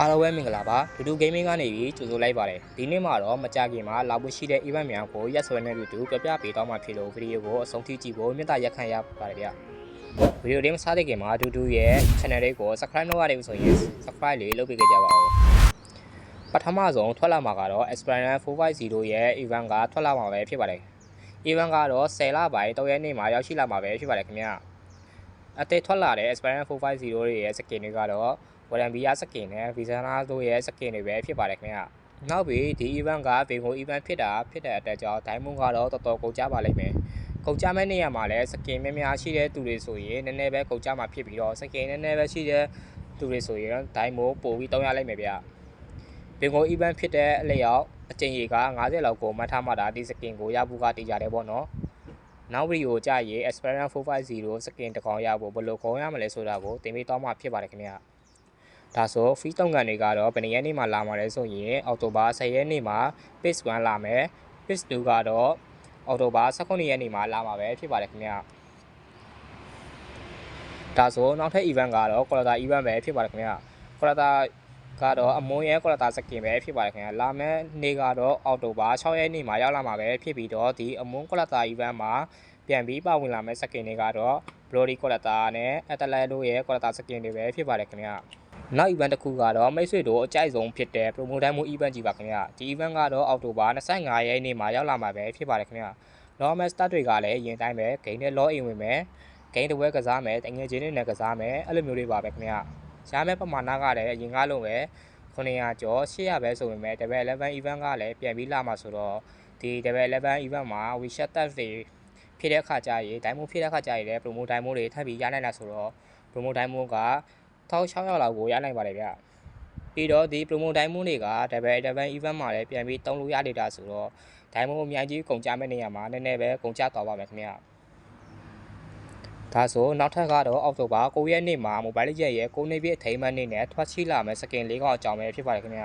အားလုံးပဲမင်္ဂလာပါဒူဒူဂိမ်းမင်းကနေပြီးကြိုဆိုလိုက်ပါတယ်ဒီနေ့မှာတော့မကြခင်မှာလာဖို့ရှိတဲ့ event များကိုရက်စွဲနေတူတူပြပြပေးတော့မှာဖြစ်လို့ဗီဒီယိုကိုအဆုံးထိကြည့်ဖို့မြတ်တာရက်ခံရပါတယ်ဗျဗီဒီယိုလေးမစားတဲ့ခင်မှာဒူဒူရဲ့ channel လေးကို subscribe လုပ်ရတယ်ဆိုရင် subscribe လေးလုပ်ပေးကြပါဦးပထမဆုံးထွက်လာမှာကတော့ Aspirant 450ရဲ့ event ကထွက်လာမှာပဲဖြစ်ပါတယ် event ကတော့10လပိုင်း3ရက်နေ့မှာရောက်ရှိလာမှာပဲဖြစ်ပါတယ်ခင်ဗျအသေးထွက်လာတဲ့ Aspirant 450ရဲ့ skin တွေကတော့ ဝရန်ဘီယာစကင်နဲ့ဗီဇာနာတို့ရဲ့စကင်တွေပဲဖြစ်ပါတယ်ခင်ဗျ။နောက်ပြီးဒီ event ကဘင်ကို event ဖြစ်တာဖြစ်တဲ့အတွက်ကြောင့် diamond ကတော့တော်တော်ကုန်ကြပါလိမ့်မယ်။ကုန်ကြမဲ့နေရာမှာလည်းစကင်များများရှိတဲ့သူတွေဆိုရင်နည်းနည်းပဲကုန်ကြမှာဖြစ်ပြီးတော့စကင်နည်းနည်းပဲရှိတဲ့သူတွေဆိုရင် diamond ပို့ပြီးတောင်းရလိမ့်မယ်ဗျ။ဘင်ကို event ဖြစ်တဲ့အလျောက်အကျဉ်းကြီးက90လောက်ကိုမှတ်ထားမှတာဒီစကင်ကိုရဖို့ကတည်ကြတယ်ပေါ့နော်။နောက်ဗီဒီယိုကြရေး Experience 450စကင်တစ်ကောင်ရဖို့ဘယ်လိုခေါင်းရမလဲဆိုတာကိုတင်ပေးတော့မှဖြစ်ပါတယ်ခင်ဗျ။ ဒါဆို free တုံးကန်တွေကတော့ဘယ်နှစ်ရက်နေ့မှလာမှာလဲဆိုရင်အောက်တိုဘာ10ရက်နေ့မှာ page 1လာမယ် page 2ကတော့အောက်တိုဘာ19ရက်နေ့မှာလာမှာပဲဖြစ်ပါတယ်ခင်ဗျဒါဆိုနောက်ထပ် event ကတော့ quality event ပဲဖြစ်ပါတယ်ခင်ဗျ quality ကတော့အမွန်ရဲ့ quality skin ပဲဖြစ်ပါတယ်ခင်ဗျလာမယ့်နေ့ကတော့အောက်တိုဘာ6ရက်နေ့မှာရောက်လာမှာပဲဖြစ်ပြီးတော့ဒီအမွန် quality event မှာပြန်ပြီးပါဝင်လာမယ့် skin တွေကတော့ Brody quality နဲ့ Atlas တို့ရဲ့ quality skin တွေပဲဖြစ်ပါတယ်ခင်ဗျ နောက် event တစ်ခုကတော့မိတ်ဆွေတို့အကြိုက်ဆုံးဖြစ်တဲ့ promo time event ကြီးပါခင်ဗျာဒီ event ကတော့အောက်တိုဘာ25ရက်နေ့မှာရောက်လာမှာပဲဖြစ်ပါတယ်ခင်ဗျာ normal start တွေကလည်းအရင်တိုင်းပဲ game နဲ့ log in ဝင်မယ် game တစ်ဝဲကစားမယ်တငယ်ချင်းတွေနဲ့ကစားမယ်အဲ့လိုမျိုးတွေပါပဲခင်ဗျာရမယ့်ပမာဏကလည်းအရင်ကလုံးပဲ900ကျော်800ပဲဆိုပေမဲ့ level 11 event ကလည်းပြန်ပြီးလာမှာဆိုတော့ဒီ level 11 event မှာ we shut that တွေဖြစ်တဲ့အခါကျရင် diamond ဖြစ်တဲ့အခါကျရင်လည်း promo diamond တွေထပ်ပြီးရနိုင်တာဆိုတော့ promo diamond က 1600လောက်ကိုရနိုင်ပါတယ်ဗျပြီးတော့ဒီ promo diamond တွေက double event event မှာလည်းပြန်ပြီးတုံးလို့ရနေတာဆိုတော့ diamond အများကြီးကုန်ကြမဲ့နေရာမှာနည်းနည်းပဲကုန်ကြသွားပါမယ်ခင်ဗျဒါဆိုနောက်ထပ်ကတော့အောက်တိုဘာ9ရက်နေ့မှာ mobile legend ရဲ့ကိုနေပြည့်အထိမ်းအမှတ်နေ့နဲ့ထွက်ရှိလာမယ့်စကင်လေးကောင်အကြောင်းပဲဖြစ်ပါတယ်ခင်ဗျ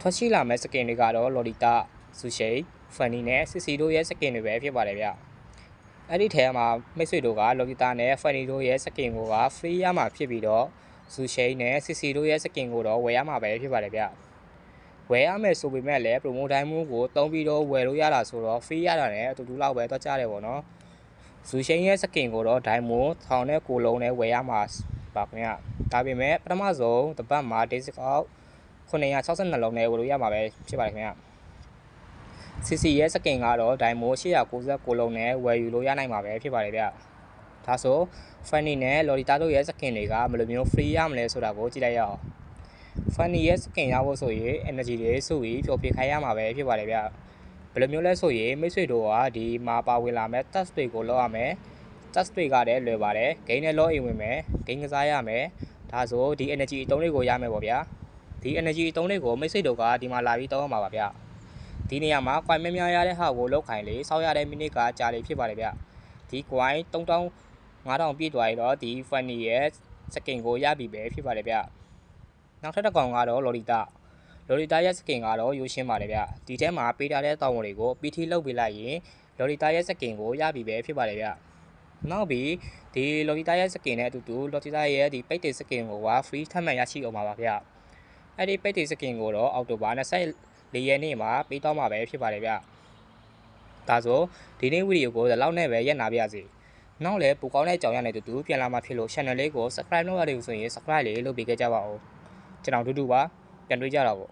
ထွက်ရှိလာမယ့်စကင်တွေကတော့ lolita sushi funny နဲ့ sisi တို့ရဲ့စကင်တွေပဲဖြစ်ပါတယ်ဗျ အဲ့ဒီထဲမှာမိတ်ဆွေတို့က lolita နဲ့ funny တို့ရဲ့စကင်ကိုက free ရမှာဖြစ်ပြီးတော့ sushi နဲ့ sisi တို့ရဲ့စကင်ကိုတော့ဝယ်ရမှာပဲဖြစ်ပါတယ်ဗျဝယ်ရမယ်ဆိုပေမဲ့လည်း promo diamond ကိုတုံးပြီးတော့ဝယ်လို့ရတာဆိုတော့ free ရတာနဲ့အတူတူလောက်ပဲတော့ကြားတယ်ပေါ့နော်ဇူရှိန်ရဲ့စကင်ကိုတော့ဒိုင်မွန်ထောင်နဲ့ကိုလုံးနဲ့ဝယ်ရမှာပါခင်ဗျဒါပေမဲ့ပထမဆုံးတပတ်မှာ daisy out 962လုံးနဲ့ဝယ်လို့ရမှာပဲဖြစ်ပါတယ်ခင်ဗျ CC ရဲ့စကင်ကတော့ဒိုင်မွန်899လုံးနဲ့ဝယ်ယူလို့ရနိုင်မှာပဲဖြစ်ပါတယ်ဗျဒါဆို Funny နဲ့ Lolita တို့ရဲ့စကင်တွေကဘယ်လိုမျိုး free ရမလဲဆိုတာကိုကြည့်လိုက်ရအောင် Funny ရဲ့စကင်ရဖို့ဆိုရင် energy တွေစုပြီးပျော်ပြခိုင်းရမှာပဲဖြစ်ပါတယ်ဗျဘယ်လိုမျိုးလဲဆိုရင်မိတ်ဆွေတို့ကဒီမှာပါဝင်လာမဲ့ task တွေကိုလောက်ရမယ် task တွေကလည်းလွယ်ပါတယ် game နဲ့ log in ဝင်မယ် game ကစားရမယ်ဒါဆိုဒီ energy အတုံးလေးကိုရမယ်ပေါ့ဗျာဒီ energy အတုံးလေးကိုမိတ်ဆွေတို့ကဒီမှာလာပြီးတောင်းရမှာပါဗျာ ဒီနေရာမှာ coin များများရတဲ့ဟာကိုလောက်ခိုင်လေစောက်ရတဲ့မိနစ်ကကြာလေဖြစ်ပါတယ်ဗျဒီ coin 3000 5000ပြည့်သွားရင်တော့ဒီ funny ရဲ့ skin ကိုရပြီပဲဖြစ်ပါတယ်ဗျနောက်ထပ်တစ်ကောင်ကတော့ lolita လော်ရီတာရဲ့စကင်ကတော့ရိုးရှင်းပါတယ်ဗျဒီထဲမှာပေးထားတဲ့တောင်းဝန်တွေကို PT လောက်ပေးလိုက်ရင်လော်ရီတာရဲ့စကင်ကိုရပြီပဲဖြစ်ပါတယ်ဗျနောက်ပြီးဒီလော်ရီတာရဲ့စကင်နဲ့အတူတူလော်ရီတာရဲ့ဒီပိတ်တေစကင်ကိုက free ထပ်မံရရှိအောင်ပါပါဗျအဲ့ဒီပိတ်တေစကင်ကိုတော့အောက်တိုဘာ 24ရက်နေ့မှာပေးတော့မှာပဲဖြစ်ပါတယ်ဗျဒါဆိုဒီနေ့ဗီဒီယိုကိုဒီလောက်နဲ့ပဲရက်နာပါရစေနောက်လည်းပိုကောင်းတဲ့အကြောင်းအရာနဲ့အတူတူပြန်လာမှဖြစ်လို့ channel လေးကို subscribe လုပ်ရတယ်ဆိုရင် subscribe လေးလုပ်ပေးခဲ့ကြပါဦးကျွန်တော်တူတူပါပြန်တွေ့ကြတာပေါ့